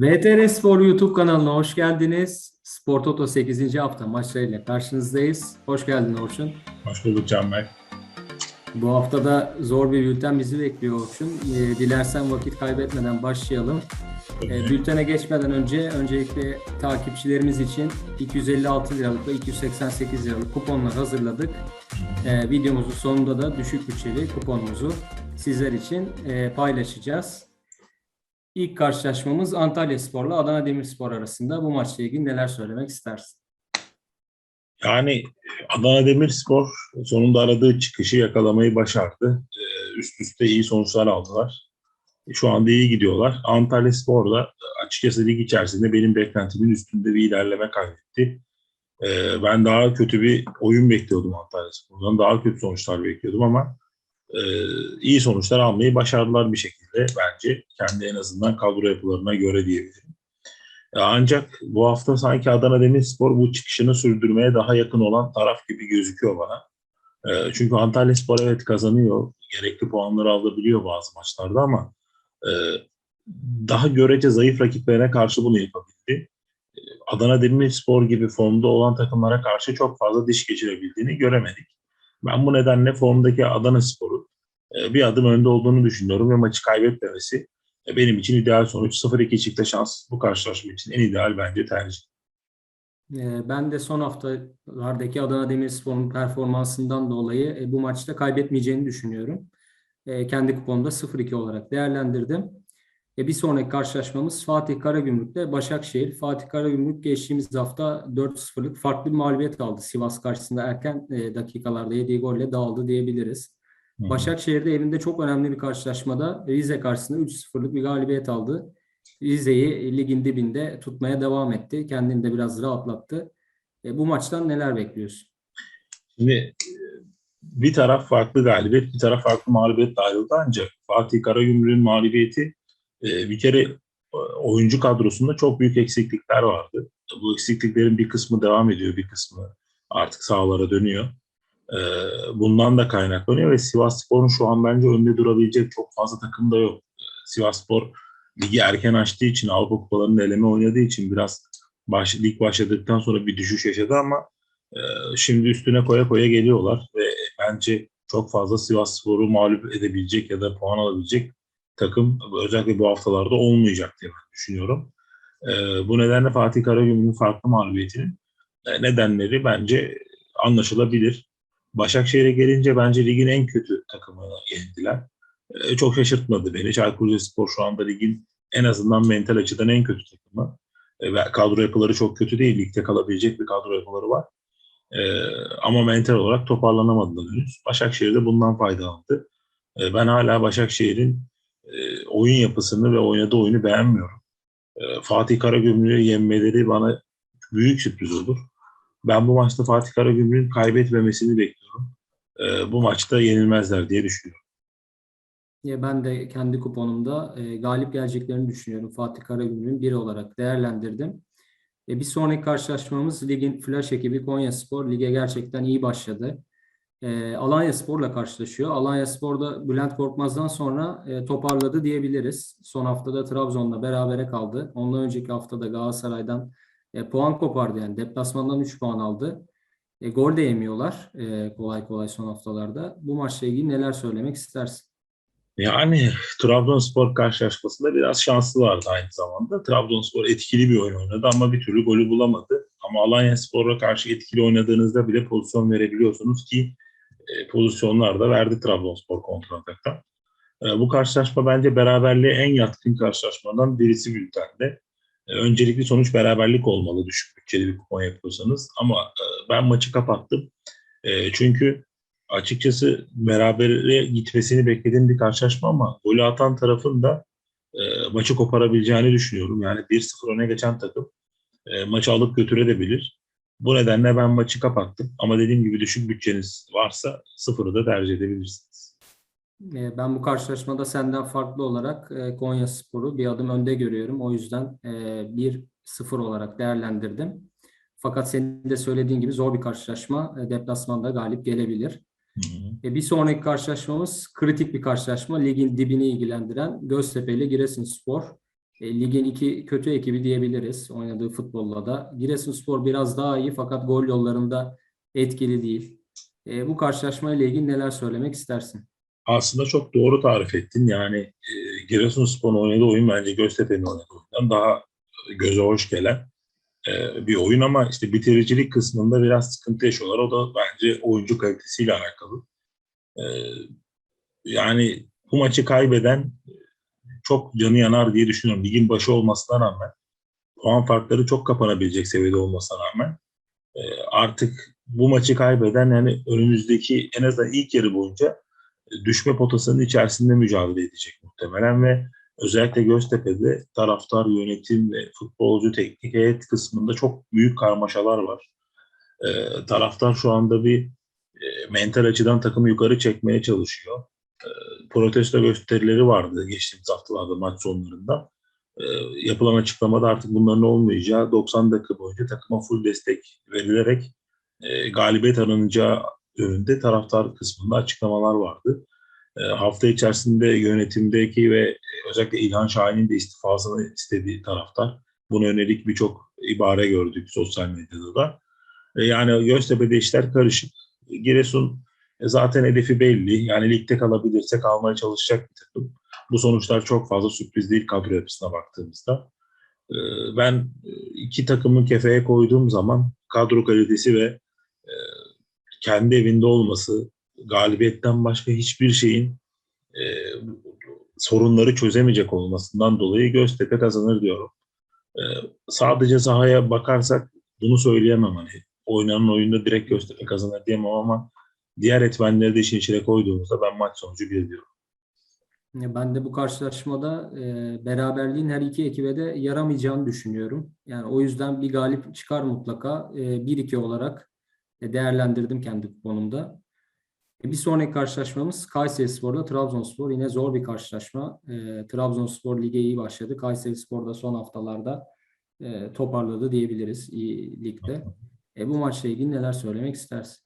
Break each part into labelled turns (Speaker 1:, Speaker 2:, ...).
Speaker 1: VTR Spor YouTube kanalına hoş geldiniz. Spor Toto 8. hafta maçlarıyla karşınızdayız. Hoş geldin Orçun.
Speaker 2: Hoş bulduk Canberk.
Speaker 1: Bu haftada zor bir bülten bizi bekliyor Orçun. Ee, dilersen vakit kaybetmeden başlayalım. Ee, bültene geçmeden önce öncelikle takipçilerimiz için 256 liralık ve 288 liralık kuponlar hazırladık. Ee, videomuzun sonunda da düşük bütçeli kuponumuzu sizler için e, paylaşacağız. İlk karşılaşmamız Antalya Spor'la Adana Demirspor arasında. Bu maçla ilgili neler söylemek istersin?
Speaker 2: Yani Adana Demirspor sonunda aradığı çıkışı yakalamayı başardı. Ee, Üst üste iyi sonuçlar aldılar. Şu anda iyi gidiyorlar. Antalya Spor da açıkçası lig içerisinde benim beklentimin üstünde bir ilerleme kaydetti. Ee, Ben daha kötü bir oyun bekliyordum Antalya Spor'dan. Daha kötü sonuçlar bekliyordum ama e, iyi sonuçlar almayı başardılar bir şekilde bence. Kendi en azından kadro yapılarına göre diyebilirim. Ya Ancak bu hafta sanki Adana Demirspor bu çıkışını sürdürmeye daha yakın olan taraf gibi gözüküyor bana. E, Çünkü Antalya Spor evet kazanıyor. Gerekli puanları alabiliyor bazı maçlarda ama e, daha görece zayıf rakiplerine karşı bunu yapabildi. E, Adana Demirspor gibi formda olan takımlara karşı çok fazla diş geçirebildiğini göremedik. Ben bu nedenle formdaki Adana Spor'u e, bir adım önde olduğunu düşünüyorum ve maçı kaybetmemesi e, benim için ideal sonuç. 0-2 çıktı şans bu karşılaşma için en ideal bence tercih.
Speaker 1: Ee, Ben de son haftalardaki Adana Demirspor'un performansından dolayı e, bu maçta kaybetmeyeceğini düşünüyorum. E, Kendi kuponumda 0-2 olarak değerlendirdim. E, Bir sonraki karşılaşmamız Fatih Karagümrük'te Başakşehir. Fatih Karagümrük geçtiğimiz hafta 4-0'lık farklı bir mağlubiyet aldı. Sivas karşısında erken e, dakikalarda yediği golle dağıldı diyebiliriz.
Speaker 2: Hı hı.
Speaker 1: Başakşehir de evinde çok önemli bir karşılaşmada Rize karşısında 3-0'lık bir galibiyet aldı. Rize'yi ligin dibinde tutmaya devam etti. Kendini de biraz rahatlattı. E, bu maçtan neler bekliyorsun?
Speaker 2: Şimdi e, bir taraf farklı galibiyet, bir taraf farklı mağlubiyet ayrıldı ancak Fatih Karagümrük'ün mağlubiyeti e, bir kere e, oyuncu kadrosunda çok büyük eksiklikler vardı. Bu eksikliklerin bir kısmı devam ediyor, bir kısmı artık sahalara dönüyor. E, Bundan da kaynaklanıyor ve Sivas Spor'un şu an bence önünde durabilecek çok fazla takım da yok. E, Sivas Spor ligi erken açtığı için, Avrupa Kupalarının eleme oynadığı için biraz baş, lig başladıktan sonra bir düşüş yaşadı ama e, şimdi üstüne koya koya geliyorlar ve bence çok fazla Sivas Spor'u mağlup edebilecek ya da puan alabilecek takım özellikle bu haftalarda olmayacak diye ben düşünüyorum. E, bu nedenle Fatih Karagümrük'ün farklı mağlubiyetinin e, nedenleri bence anlaşılabilir. Başakşehir'e gelince bence ligin en kötü takımına yenildiler. E, çok şaşırtmadı beni. Çaykur Rizespor şu anda ligin en azından mental açıdan en kötü takımı. E, ve kadro yapıları çok kötü değil. Ligde kalabilecek bir kadro yapıları var. E, ama mental olarak toparlanamadılar henüz. Başakşehir de bundan faydalandı. E, ben hala Başakşehir'in e, oyun yapısını ve oynadığı oyunu beğenmiyorum. E, Fatih Karagümrük'ü yenmeleri bana büyük sürpriz olur. Ben bu maçta Fatih Karagümrük'ün kaybetmemesini bekliyorum. E, bu maçta yenilmezler diye düşünüyorum.
Speaker 1: Ya ben de kendi kuponumda e, galip geleceklerini düşünüyorum. Fatih Karagümrük'ün biri olarak değerlendirdim. E, bir sonraki karşılaşmamız ligin flash ekibi Konyaspor. Lige gerçekten iyi başladı. E, Alanyaspor'la karşılaşıyor. Alanyaspor'da Bülent Korkmaz'dan sonra e, toparladı diyebiliriz. Son haftada Trabzon'la berabere kaldı. Ondan önceki haftada Galatasaray'dan e, puan kopardı. Yani deplasmandan 3 puan aldı. E, gol de yemiyorlar e, kolay kolay son haftalarda. Bu maçla ilgili neler söylemek istersin?
Speaker 2: Yani Trabzonspor karşılaşmasında biraz şanslılardı aynı zamanda. Trabzonspor etkili bir oyun oynadı ama bir türlü golü bulamadı. Ama Alanyaspor'a karşı etkili oynadığınızda bile pozisyon verebiliyorsunuz ki e, pozisyonlar da verdi Trabzonspor kontrataktan. E, bu karşılaşma bence beraberliğe en yatkın karşılaşmadan birisi bültende. E, öncelikli sonuç beraberlik olmalı düşük bütçeli bir kupon yapıyorsanız. Ama e, ben maçı kapattım. E, çünkü açıkçası berabere gitmesini beklediğim bir karşılaşma ama golü atan tarafın da maçı koparabileceğini düşünüyorum. Yani 1-0 öne geçen takım maçı alıp götürebilir. Bu nedenle ben maçı kapattım. Ama dediğim gibi düşük bütçeniz varsa sıfırı da tercih edebilirsiniz.
Speaker 1: E, Ben bu karşılaşmada senden farklı olarak e, Konyaspor'u bir adım önde görüyorum. O yüzden e, 1-0 olarak değerlendirdim. Fakat senin de söylediğin gibi zor bir karşılaşma. E, Deplasmanda galip gelebilir.
Speaker 2: Hı hı.
Speaker 1: E, Bir sonraki karşılaşmamız kritik bir karşılaşma. Ligin dibini ilgilendiren Göztepe ile Giresunspor. E, ligin iki kötü ekibi diyebiliriz oynadığı futbolla da. Giresunspor biraz daha iyi fakat gol yollarında etkili değil. E, bu karşılaşmayla ilgili neler söylemek istersin?
Speaker 2: Aslında çok doğru tarif ettin. Yani e, Giresunspor'un oynadığı oyun bence Göztepe'nin oynadığı oyundan daha göze hoş gelen e, bir oyun ama işte bitiricilik kısmında biraz sıkıntı yaşıyorlar. O da bence oyuncu kalitesiyle alakalı. E, yani bu maçı kaybeden çok canı yanar diye düşünüyorum. Ligin başı olmasına rağmen puan farkları çok kapanabilecek seviyede olmasına rağmen e, artık bu maçı kaybeden yani önümüzdeki en azından ilk yarı boyunca e, düşme potasının içerisinde mücadele edecek muhtemelen ve özellikle Göztepe'de taraftar, yönetim ve futbolcu teknik heyet kısmında çok büyük karmaşalar var. E, taraftar şu anda bir e, mental açıdan takımı yukarı çekmeye çalışıyor. E, protesto gösterileri vardı geçtiğimiz haftalarda maç sonlarında. E, yapılan açıklamada artık bunların olmayacağı 90 dakika boyunca takıma full destek verilerek e, galibiyet aranınacağı yönünde taraftar kısmında açıklamalar vardı. E, hafta içerisinde yönetimdeki ve özellikle İlhan Şahin'in de istifasını istediği taraftar. Buna yönelik birçok ibare gördük sosyal medyada da. E, yani Göztepe'de işler karışık. Giresun e, zaten hedefi belli. Yani ligde kalabilirse kalmaya çalışacak bir takım. Bu sonuçlar çok fazla sürpriz değil kadro yapısına baktığımızda. E, ben e, iki takımın kefeye koyduğum zaman kadro kalitesi ve e, kendi evinde olması, galibiyetten başka hiçbir şeyin e, sorunları çözemeyecek olmasından dolayı Göztepe kazanır diyorum. E, sadece sahaya bakarsak bunu söyleyemem hani oynanan oyunda direkt Göztepe kazanır diyemem ama diğer etmenleri de işin içine koyduğumuzda ben maç sonucu bir diyorum.
Speaker 1: Ben de bu karşılaşmada e, beraberliğin her iki ekibe de yaramayacağını düşünüyorum. Yani o yüzden bir galip çıkar mutlaka. E, 1-2 olarak değerlendirdim kendi kuponumda. E, bir sonraki karşılaşmamız Kayserispor'da Trabzonspor. Yine zor bir karşılaşma. E, Trabzonspor lige iyi başladı. Kayserispor da son haftalarda e, toparladı diyebiliriz iyi ligde. E, bu maçla ilgili neler söylemek istersin?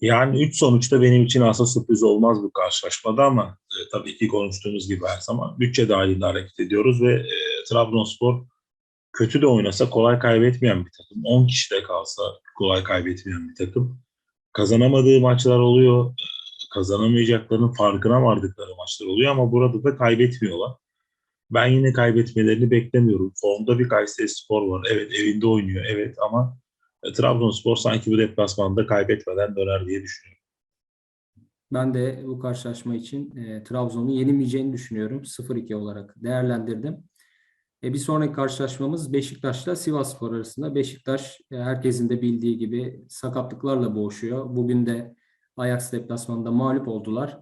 Speaker 2: Yani üç sonuçta benim için aslında sürpriz olmaz bu karşılaşmada ama e, tabii ki konuştuğumuz gibi her zaman bütçe dahilinde hareket ediyoruz ve e, Trabzonspor kötü de oynasa kolay kaybetmeyen bir takım. 10 kişi de kalsa kolay kaybetmeyen bir takım. Kazanamadığı maçlar oluyor. Kazanamayacaklarının farkına vardıkları maçlar oluyor ama burada da kaybetmiyorlar. Ben yine kaybetmelerini beklemiyorum. Formda bir Kayseri Spor var. Evet evinde oynuyor. Evet ama e, Trabzonspor sanki bu deplasmanda kaybetmeden döner diye düşünüyorum.
Speaker 1: Ben de bu karşılaşma için e, Trabzon'un yenilmeyeceğini düşünüyorum. 0-2 olarak değerlendirdim. E, bir sonraki karşılaşmamız Beşiktaş'la Sivasspor arasında. Beşiktaş e, herkesin de bildiği gibi sakatlıklarla boğuşuyor. Bugün de Ajax deplasmanında mağlup oldular.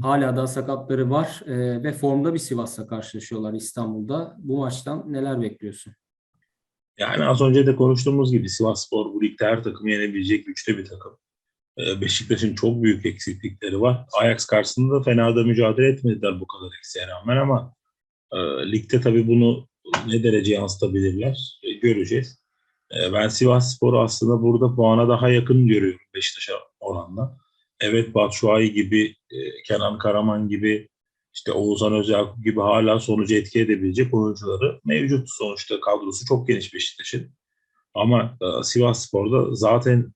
Speaker 1: Hala da sakatları var e, ve formda bir Sivas'la karşılaşıyorlar İstanbul'da. Bu maçtan neler bekliyorsun?
Speaker 2: Yani az önce de konuştuğumuz gibi Sivasspor bu ligde her takımı yenebilecek güçte bir takım. E, Beşiktaş'ın çok büyük eksiklikleri var. Ajax karşısında da fena da mücadele etmediler bu kadar eksiğe rağmen ama e, ligde tabii bunu ne derece yansıtabilirler e, göreceğiz. E, ben Sivasspor'u aslında burada puana daha yakın görüyorum Beşiktaş'a oranla. Evet Batshuayi gibi, e, Kenan Karaman gibi, işte Oğuzhan Özakup gibi hala sonucu etki edebilecek oyuncuları mevcut. Sonuçta kadrosu çok geniş Beşiktaş'ın. Ama e, Sivasspor'da zaten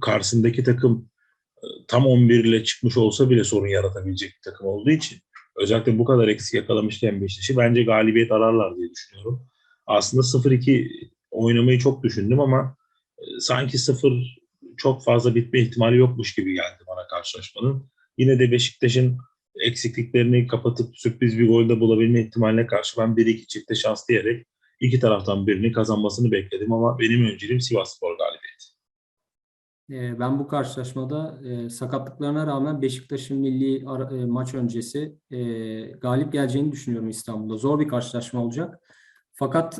Speaker 2: karşısındaki takım e, tam 11 ile çıkmış olsa bile sorun yaratabilecek bir takım olduğu için özellikle bu kadar eksik yakalamışken Beşiktaş'ı bence galibiyet ararlar diye düşünüyorum. Aslında 0-2 oynamayı çok düşündüm ama e, sanki 0 çok fazla bitme ihtimali yokmuş gibi geldi bana karşılaşmanın. Yine de Beşiktaş'ın eksikliklerini kapatıp sürpriz bir golde bulabilme ihtimaline karşı ben 1-2 çifte şans diyerek iki taraftan birini kazanmasını bekledim ama benim önceliğim Sivasspor galibiyeti.
Speaker 1: E, Ben bu karşılaşmada e, sakatlıklarına rağmen Beşiktaş'ın milli e, maç öncesi e, galip geleceğini düşünüyorum İstanbul'da. Zor bir karşılaşma olacak. Fakat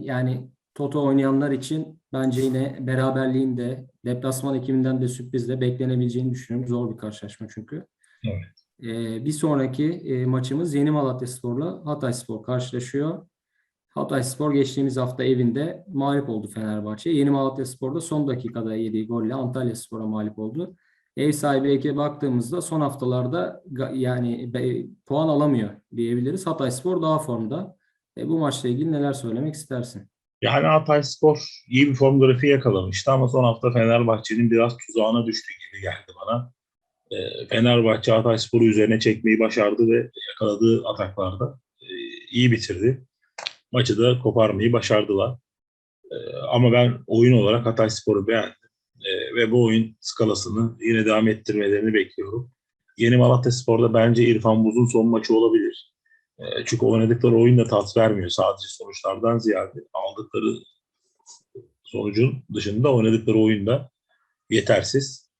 Speaker 1: yani Toto oynayanlar için bence yine beraberliğin de deplasman ekibinden de sürprizle beklenebileceğini düşünüyorum. Zor bir karşılaşma çünkü.
Speaker 2: Evet.
Speaker 1: Bir sonraki maçımız Yeni Malatyaspor'la Hatayspor karşılaşıyor. Hatayspor geçtiğimiz hafta evinde mağlup oldu Fenerbahçe. Yeni Malatyaspor da son dakikada yediği golle Antalyaspor'a mağlup oldu. Ev sahibi ekibe baktığımızda son haftalarda yani puan alamıyor diyebiliriz. Hatayspor daha formda. E, bu maçla ilgili neler söylemek istersin?
Speaker 2: Yani Hatayspor iyi bir form grafiği yakalamıştı ama son hafta Fenerbahçe'nin biraz tuzağına düştü gibi geldi bana. Ee, Fenerbahçe Hatayspor'u üzerine çekmeyi başardı ve yakaladığı ataklarda e, iyi bitirdi. Maçı da koparmayı başardılar. Ee, ama ben oyun olarak Hatayspor'u beğendim. Ee, ve bu oyun skalasını yine devam ettirmelerini bekliyorum. Yeni Malatya Spor'da bence İrfan Buz'un son maçı olabilir. E, Çünkü oynadıkları oyun da tat vermiyor. Sadece sonuçlardan ziyade aldıkları sonucun dışında oynadıkları oyun da yetersiz.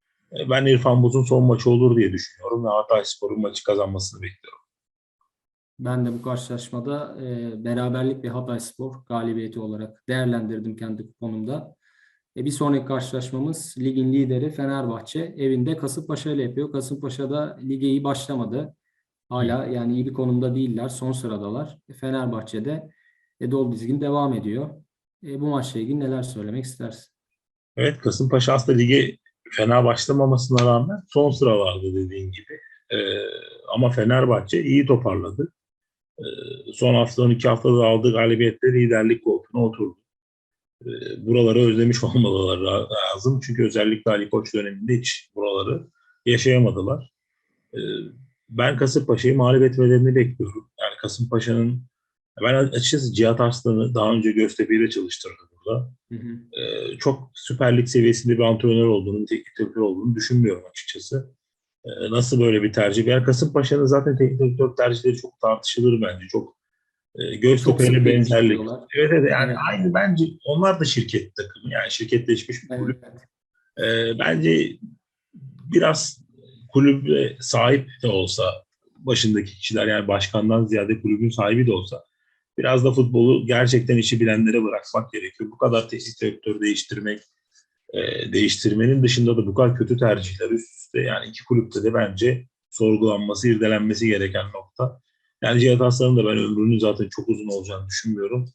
Speaker 2: Ben İrfan Buz'un son maçı olur diye düşünüyorum ve Hatayspor'un maçı kazanmasını bekliyorum.
Speaker 1: Ben de bu karşılaşmada e, beraberlik ve Hatayspor galibiyeti olarak değerlendirdim kendi kuponumda. E, bir sonraki karşılaşmamız ligin lideri Fenerbahçe evinde Kasımpaşa ile yapıyor. Kasımpaşa da lige iyi başlamadı. Hala yani iyi bir konumda değiller. Son sıradalar. E, Fenerbahçe'de e, dolu dizgin devam ediyor. E, bu maçla ilgili neler söylemek istersin?
Speaker 2: Evet Kasımpaşa aslında lige fena başlamamasına rağmen son sıralarda dediğin gibi. E, ama Fenerbahçe iyi toparladı. E, son haftanın iki haftada aldığı galibiyetle liderlik koltuğuna oturdu. E, buraları özlemiş olmaları la- lazım. Çünkü özellikle Ali Koç döneminde hiç buraları yaşayamadılar. E, ben Kasımpaşa'yı mağlup etmelerini bekliyorum. Yani Kasımpaşa'nın ben açıkçası Cihat Arslan'ı daha önce Göztepe ile çalıştırdı burada
Speaker 1: Hı hı.
Speaker 2: çok Süper Lig seviyesinde bir antrenör olduğunu, bir teknik direktör olduğunu düşünmüyorum açıkçası. E, nasıl böyle bir tercih? Yani Kasımpaşa'nın zaten teknik direktör tercihleri çok tartışılır bence. Çok e,
Speaker 1: Çok
Speaker 2: Göztepe
Speaker 1: sık
Speaker 2: ile benzerlik. Evet, evet yani aynı bence onlar da şirket takımı. Yani şirketleşmiş bir kulüp.
Speaker 1: Evet.
Speaker 2: E, bence biraz kulübe sahip de olsa başındaki kişiler yani başkandan ziyade kulübün sahibi de olsa biraz da futbolu gerçekten işi bilenlere bırakmak gerekiyor. Bu kadar teknik direktör değiştirmek, e, değiştirmenin dışında da bu kadar kötü tercihler üst üste yani iki kulüpte de bence sorgulanması, irdelenmesi gereken nokta. Yani Cihat Aslan'ın da ben ömrünün zaten çok uzun olacağını düşünmüyorum.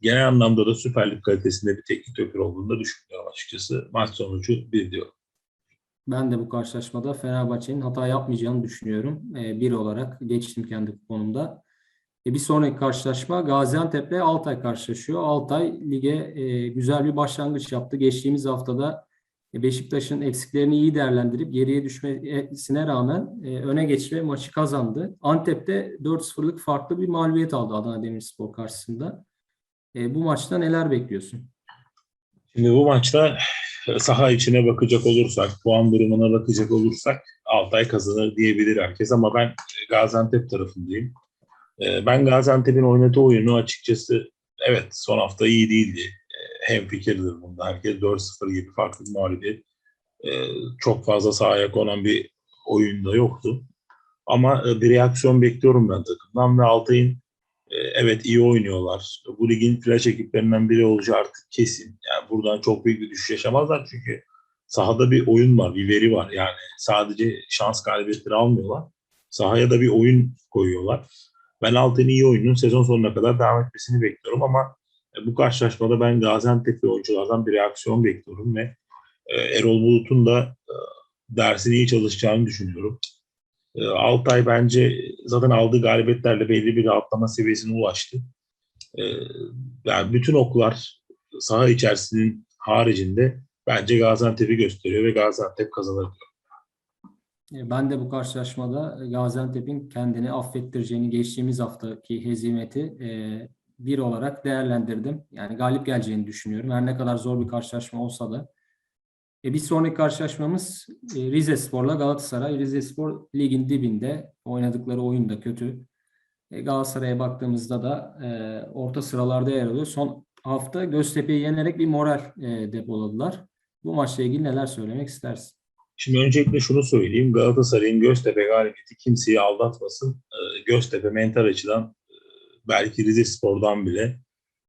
Speaker 2: Genel anlamda da Süper Lig kalitesinde bir teknik direktör olduğunu da düşünmüyorum açıkçası. Maç sonucu bir diyor.
Speaker 1: Ben de bu karşılaşmada Fenerbahçe'nin hata yapmayacağını düşünüyorum. E, bir olarak geçtim kendi kuponumda. E, bir sonraki karşılaşma Gaziantep'le Altay karşılaşıyor. Altay lige e, güzel bir başlangıç yaptı. Geçtiğimiz haftada e, Beşiktaş'ın eksiklerini iyi değerlendirip geriye düşmesine rağmen e, öne geçti ve maçı kazandı. Antep'te 4-0'lık farklı bir mağlubiyet aldı Adana Demirspor karşısında. E, bu maçta neler bekliyorsun?
Speaker 2: Şimdi bu maçta saha içine bakacak olursak, puan durumuna bakacak olursak Altay kazanır diyebilir herkes ama ben Gaziantep tarafındayım. Ee, Ben Gaziantep'in oynadığı oyunu açıkçası evet son hafta iyi değildi. Hem fikirdir bunda. Herkes 4-0 gibi farklı bir mağlubiyet. Ee, Çok fazla sahaya konan bir oyunda yoktu. Ama e, bir reaksiyon bekliyorum ben takımdan ve Altay'ın e, evet iyi oynuyorlar. Bu ligin flash ekiplerinden biri olacağı artık kesin. Yani buradan çok büyük bir düşüş yaşamazlar çünkü sahada bir oyun var, bir veri var. Yani sadece şans galibiyetleri almıyorlar. Sahaya da bir oyun koyuyorlar. Ben Altay'ın iyi oyunun sezon sonuna kadar devam etmesini bekliyorum ama e, bu karşılaşmada ben Gaziantep'li oyunculardan bir reaksiyon bekliyorum ve e, Erol Bulut'un da e, dersini iyi çalışacağını düşünüyorum. Altay bence zaten aldığı galibiyetlerle belli bir rahatlama seviyesine ulaştı. Yani bütün oklar saha içerisinin haricinde bence Gaziantep'i gösteriyor ve Gaziantep kazanır diyor.
Speaker 1: E, Ben de bu karşılaşmada Gaziantep'in kendini affettireceğini geçtiğimiz haftaki hezimeti e, bir olarak değerlendirdim. Yani galip geleceğini düşünüyorum. Her ne kadar zor bir karşılaşma olsa da. E, bir sonraki karşılaşmamız e, Rizespor'la Galatasaray. Rizespor ligin dibinde. Oynadıkları oyun da kötü. E, Galatasaray'a baktığımızda da e, orta sıralarda yer alıyor. Son hafta Göztepe'yi yenerek bir moral e, depoladılar. Bu maçla ilgili neler söylemek istersin?
Speaker 2: Şimdi öncelikle şunu söyleyeyim. Galatasaray'ın Göztepe galibiyeti kimseyi aldatmasın. Ee, Göztepe mental açıdan e, belki Rize Spor'dan bile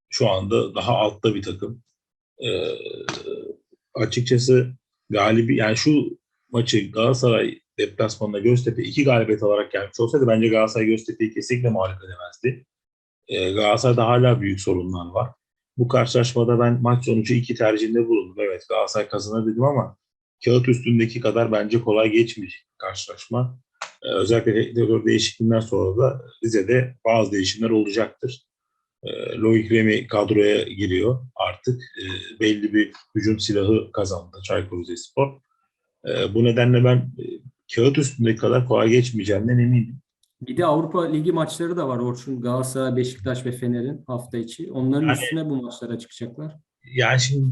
Speaker 2: şu anda daha altta bir takım. Ee, açıkçası galibi yani şu maçı Galatasaray deplasmanında Göztepe iki galibiyet alarak gelmiş olsaydı bence Galatasaray Göztepe'yi kesinlikle mağlup edemezdi. Ee, Galatasaray'da hala büyük sorunlar var. Bu karşılaşmada ben maç sonucu iki tercihinde bulundum. Evet Galatasaray kazanır dedim ama kağıt üstündeki kadar bence kolay geçmeyecek bir karşılaşma. Ee, özellikle direktör değişikliğinden sonra da Rize'de bazı değişimler olacaktır. Ee, Loic Remy kadroya giriyor artık. Ee, belli bir hücum silahı kazandı Çaykur Rizespor. Ee, bu nedenle ben e, kağıt üstündeki kadar kolay geçmeyeceğinden eminim.
Speaker 1: Bir de Avrupa Ligi maçları da var Orçun. Galatasaray, Beşiktaş ve Fener'in hafta içi. Onların
Speaker 2: Yani-
Speaker 1: üstüne bu maçlara çıkacaklar.
Speaker 2: Yani şimdi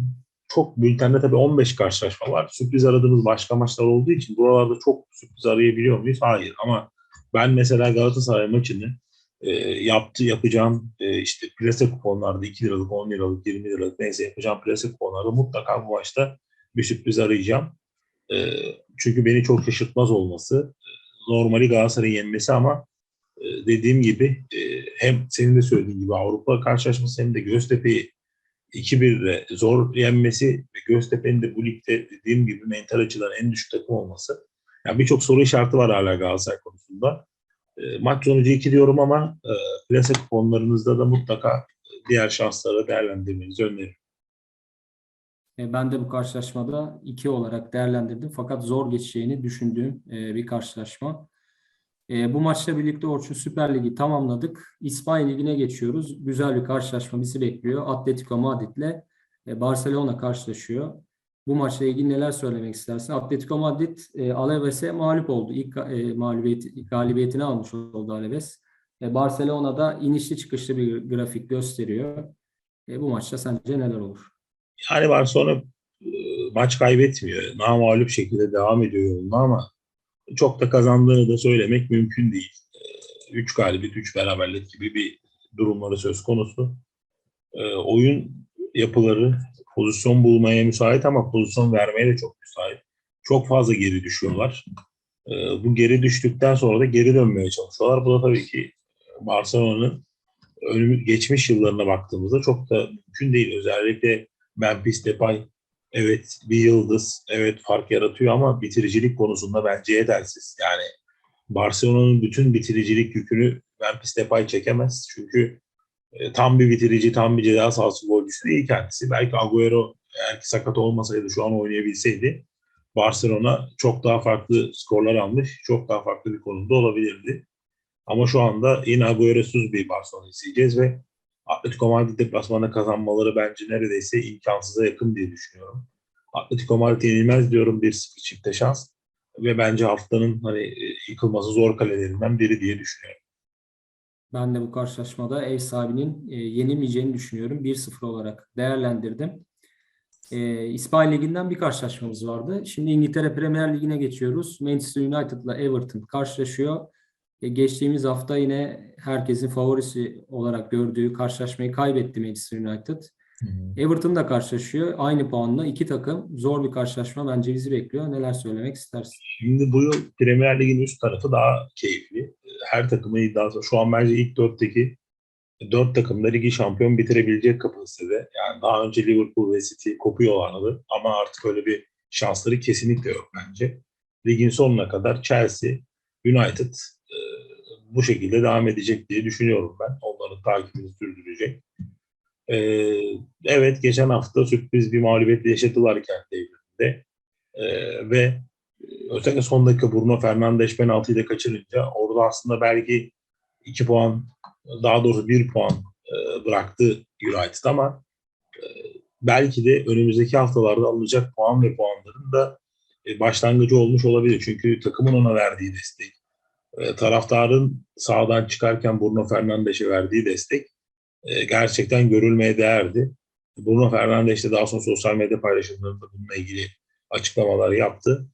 Speaker 2: çok bültende tabii 15 karşılaşma var. Sürpriz aradığımız başka maçlar olduğu için buralarda çok sürpriz arayabiliyor muyuz? Hayır ama ben mesela Galatasaray maçını e, yaptı yapacağım e, işte plase kuponlarda 2 liralık, 10 liralık, 20 liralık neyse yapacağım plase kuponlarda mutlaka bu maçta bir sürpriz arayacağım. E, çünkü beni çok şaşırtmaz olması. e, Normali Galatasaray'ın yenmesi ama e, dediğim gibi e, hem senin de söylediğin gibi Avrupa karşılaşması hem de Göztepe'yi 2-1'le zor yenmesi ve Göztepe'nin de bu ligde dediğim gibi mental açıdan en düşük takım olması. Yani birçok soru işareti var hala Galatasaray konusunda. E, maç sonucu 2 diyorum ama e, plase kuponlarınızda da mutlaka diğer şansları değerlendirmenizi öneririm.
Speaker 1: E, Ben de bu karşılaşmada 2 olarak değerlendirdim. Fakat zor geçeceğini düşündüğüm e, bir karşılaşma. E, Bu maçla birlikte Orçun Süper Lig'i tamamladık. İspanya Ligi'ne geçiyoruz. Güzel bir karşılaşma bizi bekliyor. Atletico Madrid'le e, Barcelona karşılaşıyor. Bu maçla ilgili neler söylemek istersin? Atletico Madrid e, Alaves'e mağlup oldu. İlk e, mağlubiyet, galibiyetini almış oldu Alaves. E, Barcelona da inişli çıkışlı bir grafik gösteriyor. E, bu maçta sence neler olur?
Speaker 2: Yani Barcelona e, maç kaybetmiyor. Namağlup şekilde devam ediyor ama çok da kazandığını da söylemek mümkün değil. 3 galibiyet, 3 beraberlik gibi bir durumları söz konusu. E, oyun yapıları pozisyon bulmaya müsait ama pozisyon vermeye de çok müsait. Çok fazla geri düşüyorlar. E, bu geri düştükten sonra da geri dönmeye çalışıyorlar. Bu da tabii ki Barcelona'nın önümü, geçmiş yıllarına baktığımızda çok da mümkün değil. Özellikle Memphis Depay evet bir yıldız, evet fark yaratıyor ama bitiricilik konusunda bence yetersiz. Yani Barcelona'nın bütün bitiricilik yükünü Memphis Depay çekemez. Çünkü e, tam bir bitirici, tam bir ceza sahası golcüsü değil kendisi. Belki Agüero eğer ki sakat olmasaydı şu an oynayabilseydi Barcelona çok daha farklı skorlar almış, çok daha farklı bir konumda olabilirdi. Ama şu anda yine Agüero'suz bir Barcelona izleyeceğiz ve Atletico Madrid deplasmanda kazanmaları bence neredeyse imkansıza yakın diye düşünüyorum. Atletico Madrid yenilmez diyorum 1-0 çifte şans ve bence haftanın hani e, yıkılması zor kalelerinden biri diye düşünüyorum.
Speaker 1: Ben de bu karşılaşmada ev sahibinin e, yenilmeyeceğini düşünüyorum. 1-0 olarak değerlendirdim. E, İspanya Ligi'nden bir karşılaşmamız vardı. Şimdi İngiltere Premier Ligi'ne geçiyoruz. Manchester United'la Everton karşılaşıyor. Geçtiğimiz hafta yine herkesin favorisi olarak gördüğü karşılaşmayı kaybetti Manchester United. Everton da karşılaşıyor. Aynı puanla iki takım. Zor bir karşılaşma bence bizi bekliyor. Neler söylemek istersin?
Speaker 2: Şimdi bu yıl Premier Lig'in üst tarafı daha keyifli. Her takımın iddiası. Şu an bence ilk dörtteki dört takım da ligi şampiyon bitirebilecek kapasitede. Yani daha önce Liverpool ve City kopuyorlardı ama artık öyle bir şansları kesinlikle yok bence. Ligin sonuna kadar Chelsea, United bu şekilde devam edecek diye düşünüyorum ben. Onların takibini sürdürecek. E, evet geçen hafta sürpriz bir mağlubiyet yaşadılar kendi evlerinde. E, ve özellikle son dakika Bruno Fernandes penaltıyı da kaçırınca orada aslında belki 2 puan daha doğrusu 1 puan e, bıraktı United ama e, belki de önümüzdeki haftalarda alınacak puan ve puanların da e, başlangıcı olmuş olabilir. Çünkü takımın ona verdiği destek, e, taraftarın sağdan çıkarken Bruno Fernandes'e verdiği destek e, gerçekten görülmeye değerdi. Bruno Fernandes de daha sonra sosyal medya paylaşımlarında bununla ilgili açıklamalar yaptı.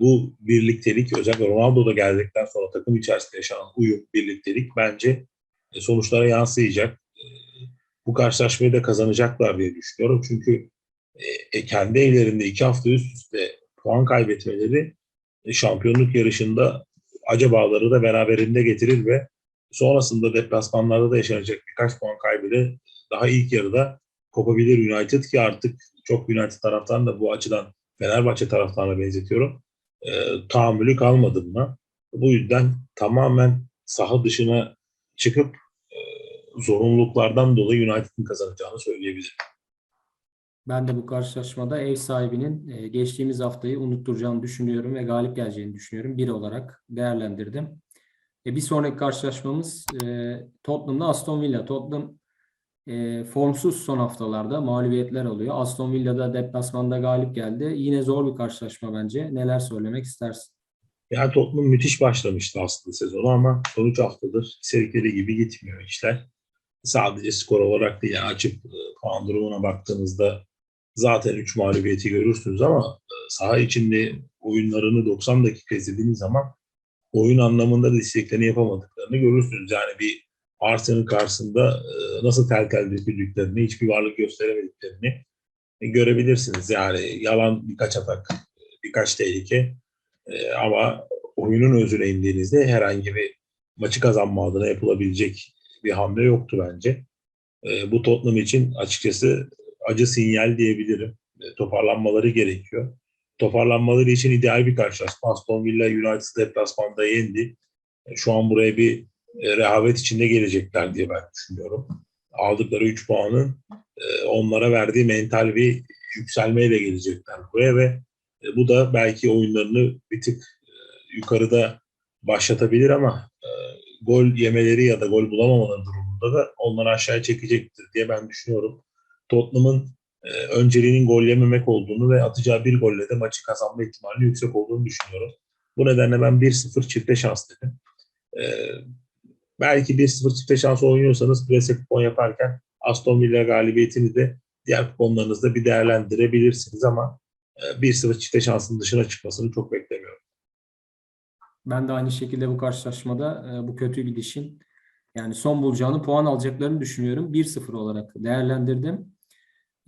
Speaker 2: Bu birliktelik özellikle Ronaldo da geldikten sonra takım içerisinde yaşanan uyum, birliktelik bence e, sonuçlara yansıyacak. E, Bu karşılaşmayı da kazanacaklar diye düşünüyorum. Çünkü e, kendi evlerinde iki hafta üst üste puan kaybetmeleri e, şampiyonluk yarışında acabaları da beraberinde getirir ve sonrasında deplasmanlarda da yaşanacak birkaç puan kaybıyla daha ilk yarıda kopabilir United ki artık çok United taraftan da bu açıdan Fenerbahçe taraftarına benzetiyorum. E, tahammülü kalmadı buna. Bu yüzden tamamen saha dışına çıkıp e, zorunluluklardan dolayı United'ın kazanacağını söyleyebilirim.
Speaker 1: Ben de bu karşılaşmada ev sahibinin e, geçtiğimiz haftayı unutturacağını düşünüyorum ve galip geleceğini düşünüyorum. Bir olarak değerlendirdim. E, bir sonraki karşılaşmamız e, Tottenham'la Aston Villa. Tottenham formsuz son haftalarda mağlubiyetler oluyor. Aston Villa'da deplasmanda galip geldi. Yine zor bir karşılaşma bence. Neler söylemek istersin?
Speaker 2: Yani Tottenham müthiş başlamıştı aslında sezonu ama son 3 haftadır istedikleri gibi gitmiyor işler. Sadece skor olarak değil yani açıp puan durumuna baktığınızda zaten 3 mağlubiyeti görürsünüz ama e, saha içinde oyunlarını 90 dakika izlediğiniz zaman oyun anlamında da isteklerini yapamadıklarını görürsünüz. Yani bir Arsenal'ın karşısında e, nasıl tel tel döküldüklerini, hiçbir varlık gösteremediklerini e, görebilirsiniz. Yani yalan birkaç atak, birkaç tehlike ama oyunun özüne indiğinizde herhangi bir maçı kazanma adına yapılabilecek bir hamle yoktu bence. Bu Tottenham için açıkçası acı sinyal diyebilirim. E, toparlanmaları gerekiyor. Toparlanmaları için ideal bir karşılaşma. Aston Villa United deplasmanda yendi. E, şu an buraya bir e, rehavet içinde gelecekler diye ben düşünüyorum. Aldıkları 3 puanın e, onlara verdiği mental bir yükselmeyle gelecekler buraya ve bu da belki oyunlarını bir tık yukarıda başlatabilir ama gol yemeleri ya da gol bulamamaları durumunda da onları aşağıya çekecektir diye ben düşünüyorum. Tottenham'ın e, önceliğinin gol yememek olduğunu ve atacağı bir golle de maçı kazanma ihtimali yüksek olduğunu düşünüyorum. Bu nedenle ben 1-0 çifte şans dedim. E, belki 1-0 çifte şans oynuyorsanız plase kupon yaparken Aston Villa galibiyetini de diğer kuponlarınızda bir değerlendirebilirsiniz ama e, 1-0 çifte şansın dışına çıkmasını çok beklemiyorum.
Speaker 1: Ben de aynı şekilde bu karşılaşmada e, bu kötü gidişin yani son bulacağını puan alacaklarını düşünüyorum. 1-0 olarak değerlendirdim.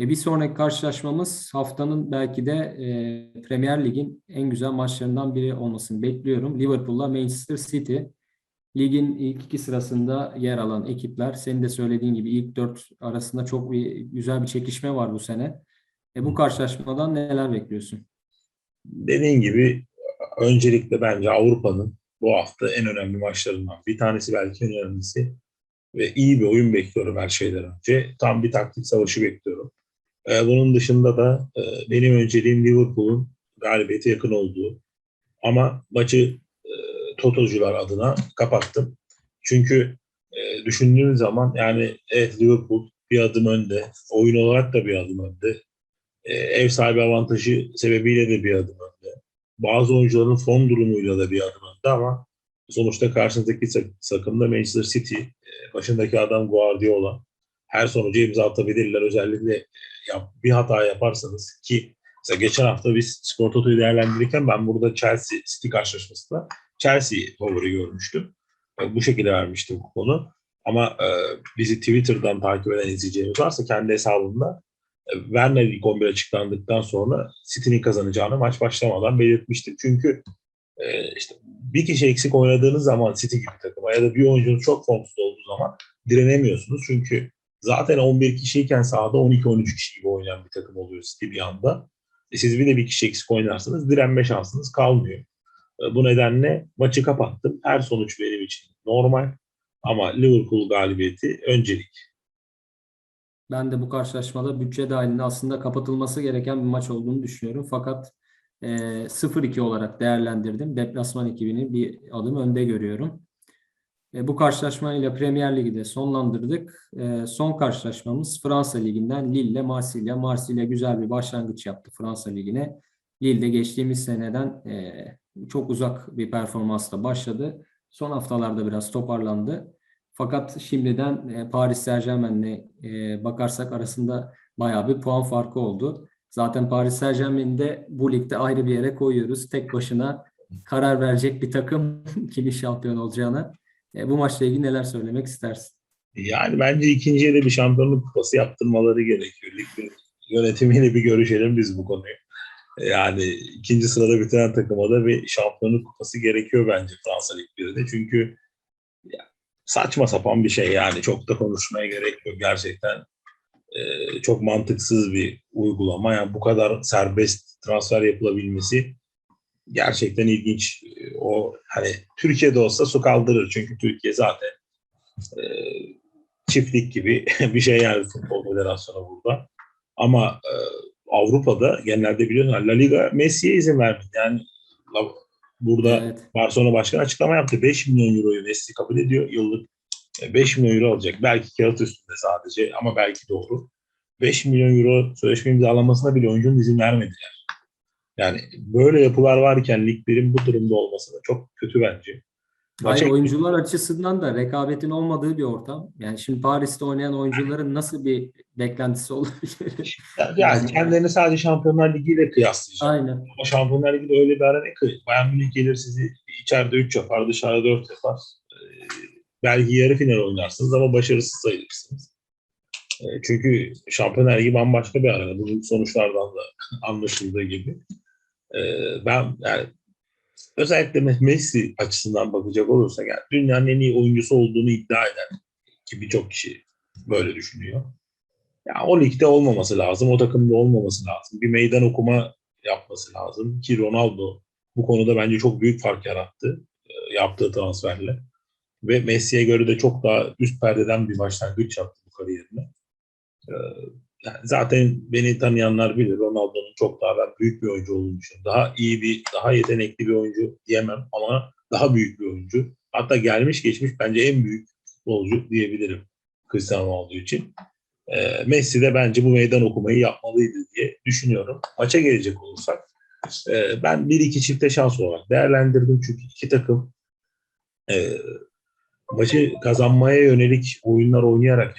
Speaker 1: E, bir sonraki karşılaşmamız haftanın belki de e, Premier Lig'in en güzel maçlarından biri olmasını bekliyorum. Liverpool'la Manchester City. Ligin ilk iki sırasında yer alan ekipler. Senin de söylediğin gibi ilk dört arasında çok bir, güzel bir çekişme var bu sene. E, bu karşılaşmadan neler bekliyorsun?
Speaker 2: Dediğin gibi öncelikle bence Avrupa'nın bu hafta en önemli maçlarından bir tanesi belki en önemlisi ve iyi bir oyun bekliyorum her şeyden önce. Tam bir taktik savaşı bekliyorum. Ee, bunun dışında da e, benim önceliğim Liverpool'un galibiyete yakın olduğu ama maçı e, Totocular adına kapattım. Çünkü e, düşündüğüm zaman yani evet Liverpool bir adım önde, oyun olarak da bir adım önde, e, ev sahibi avantajı sebebiyle de bir adım önde. Bazı oyuncuların form durumuyla da bir adım önde ama sonuçta karşınızdaki takımda Manchester City, e, başındaki adam Guardiola. Her sonucu imza atabilirler. Özellikle e, yap, bir hata yaparsanız ki mesela geçen hafta biz Skor Toto'yu değerlendirirken ben burada Chelsea City karşılaşmasında Chelsea favori görmüştüm. E, bu şekilde vermiştim kuponu. Ama e, bizi Twitter'dan takip eden izleyeceğimiz varsa kendi hesabımda Werner ilk 11 açıklandıktan sonra City'nin kazanacağını maç başlamadan belirtmiştim. Çünkü e, işte bir kişi eksik oynadığınız zaman City gibi takıma ya da bir oyuncunun çok formsuz olduğu zaman direnemiyorsunuz. Çünkü zaten 11 kişiyken sahada 12-13 kişi gibi oynayan bir takım oluyor City bir anda. E siz bir de bir kişi eksik oynarsanız direnme şansınız kalmıyor. E, bu nedenle maçı kapattım. Her sonuç benim için normal. Ama Liverpool galibiyeti öncelik.
Speaker 1: Ben de bu karşılaşmada bütçe dahilinde aslında kapatılması gereken bir maç olduğunu düşünüyorum. Fakat e, 0-2 olarak değerlendirdim. Deplasman ekibini bir adım önde görüyorum. E, bu karşılaşmayla Premier Ligi de sonlandırdık. E, son karşılaşmamız Fransa Ligi'nden Lille ile Marsilya. Marsilya güzel bir başlangıç yaptı Fransa Ligi'ne. Lille de geçtiğimiz seneden e, çok uzak bir performansla başladı. Son haftalarda biraz toparlandı. Fakat şimdiden e, Paris Saint-Germain'le e, bakarsak arasında bayağı bir puan farkı oldu. Zaten Paris Saint-Germain'i de bu ligde ayrı bir yere koyuyoruz. Tek başına karar verecek bir takım kimin şampiyon olacağına. E, bu maçla ilgili neler söylemek istersin?
Speaker 2: Yani bence ikinciye de bir şampiyonluk kupası yaptırmaları gerekiyor. Lig yönetimiyle bir görüşelim biz bu konuyu. Yani ikinci sırada bitiren takıma da bir şampiyonluk kupası gerekiyor bence Fransa Lig 1'de. Çünkü saçma sapan bir şey yani çok da konuşmaya gerek yok gerçekten e, çok mantıksız bir uygulama yani bu kadar serbest transfer yapılabilmesi gerçekten ilginç o hani Türkiye'de olsa su kaldırır çünkü Türkiye zaten e, çiftlik gibi bir şey yani futbol federasyonu burada Ama e, Avrupa'da genelde biliyorsun La Liga Messi'ye izin vermedi. Yani la- burada
Speaker 1: Evet.
Speaker 2: Barcelona Başkanı açıklama yaptı. 5 milyon euroyu Messi kabul ediyor yıllık. E, 5 milyon euro alacak. Belki kağıt üstünde sadece ama belki doğru. 5 milyon euro sözleşme imzalamasına bile oyuncunun izin vermediler. Yani böyle yapılar varken liglerin bu durumda olması da çok kötü bence.
Speaker 1: Hayır,
Speaker 2: Maça-
Speaker 1: oyuncular açısından da rekabetin olmadığı bir ortam. Yani şimdi Paris'te oynayan oyuncuların nasıl bir beklentisi olabilir?
Speaker 2: yani kendilerini sadece Şampiyonlar Ligi ile kıyaslayacak.
Speaker 1: Aynen.
Speaker 2: Ama Şampiyonlar Ligi'de öyle bir arena ki Bayern Münih gelir sizi içeride 3 yapar, dışarıda 4 yapar. Ee, belki yarı final oynarsınız ama başarısız sayılırsınız. Ee, çünkü Şampiyonlar Ligi bambaşka bir arena. Bunun sonuçlardan da anlaşıldığı gibi. Ee, ben yani özellikle Messi açısından bakacak olursak yani dünyanın en iyi oyuncusu olduğunu iddia eder ki birçok kişi böyle düşünüyor. Ya o ligde olmaması lazım, o takımda olmaması lazım. Bir meydan okuma yapması lazım ki Ronaldo bu konuda bence çok büyük fark yarattı e, yaptığı transferle. Ve Messi'ye göre de çok daha üst perdeden bir başlangıç yaptı bu kariyerine. E, yani zaten beni tanıyanlar bilir Ronaldo'nun çok daha ben büyük bir oyuncu olduğunu düşünüyorum. Daha iyi bir, daha yetenekli bir oyuncu diyemem ama daha büyük bir oyuncu. Hatta gelmiş geçmiş bence en büyük futbolcu diyebilirim Cristiano Ronaldo için. E, Messi de bence bu meydan okumayı yapmalıydı diye düşünüyorum. Maça gelecek olursak e, ben 1-2 çifte şans olarak değerlendirdim. Çünkü iki takım e, maçı kazanmaya yönelik oyunlar oynayarak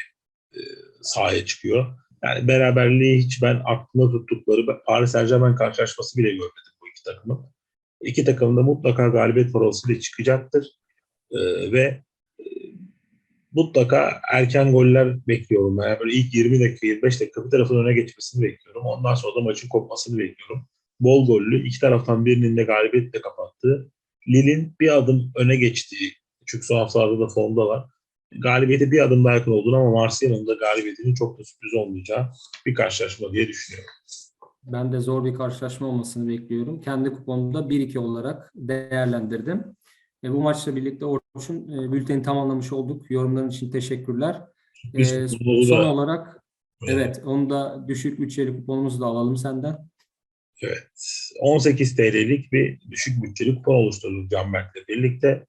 Speaker 2: e, sahaya çıkıyor. Yani beraberliği hiç ben aklımda tuttukları Paris Saint Germain karşılaşması bile görmedim bu iki takımın. İki takımın da mutlaka galibiyet parolası çıkacaktır. E, ve e, mutlaka erken goller bekliyorum. Yani böyle ilk 20 dakika, 25 dakika bir tarafın öne geçmesini bekliyorum. Ondan sonra da maçın kopmasını bekliyorum. Bol gollü, iki taraftan birinin de galibiyetle kapattığı, Lille'in bir adım öne geçtiği, çünkü son haftalarda da formdalar. Galibiyete bir adım daha yakın olduğunu ama Marsilya'nın da galibiyetinin çok da sürpriz olmayacağı bir karşılaşma diye düşünüyorum.
Speaker 1: Ben de zor bir karşılaşma olmasını bekliyorum. Kendi kuponumda 1-2 olarak değerlendirdim. E, bu maçla birlikte Orçun e, bülteni tamamlamış olduk. Yorumların için teşekkürler. E, son
Speaker 2: da-
Speaker 1: olarak evet onu da düşük bütçeli kuponumuzu da alalım senden.
Speaker 2: Evet. 18 TL'lik bir düşük bütçeli kupon oluşturduk Canberk'le birlikte.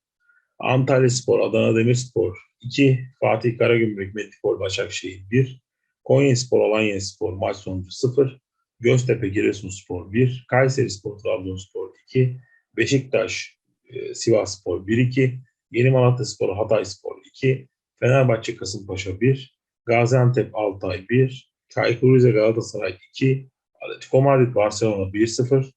Speaker 2: Antalya Spor, Adana Demirspor 2, Fatih Karagümrük, Medipol, Başakşehir 1, Konya Spor, Alanya Spor maç sonucu 0, Göztepe, Giresunspor 1, Kayseri Spor, Trabzonspor 2, Beşiktaş, e, Sivas Spor 1-2, Yeni Malatya Spor, Hatay Spor 2, Fenerbahçe, Kasımpaşa 1, Gaziantep, Altay 1, Çaykur Rize, Galatasaray 2, Atletico Madrid Barcelona 1-0.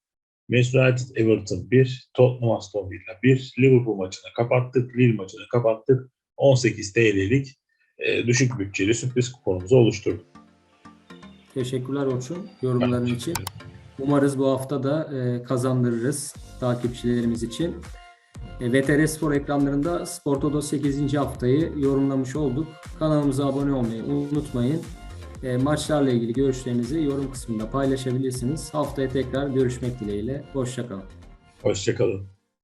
Speaker 2: Manchester United Everton 1. Tottenham Aston Villa 1. Liverpool maçını kapattık. Lille maçını kapattık. 18 TL'lik e, düşük bütçeli sürpriz kuponumuzu oluşturduk.
Speaker 1: Teşekkürler Orçun yorumların için. Umarız bu hafta da e, kazandırırız takipçilerimiz için. E, VTR Spor ekranlarında Sportodo 8. haftayı yorumlamış olduk. Kanalımıza abone olmayı unutmayın. E, maçlarla ilgili görüşlerinizi yorum kısmında paylaşabilirsiniz. Haftaya tekrar görüşmek dileğiyle. Hoşçakalın.
Speaker 2: Hoşçakalın.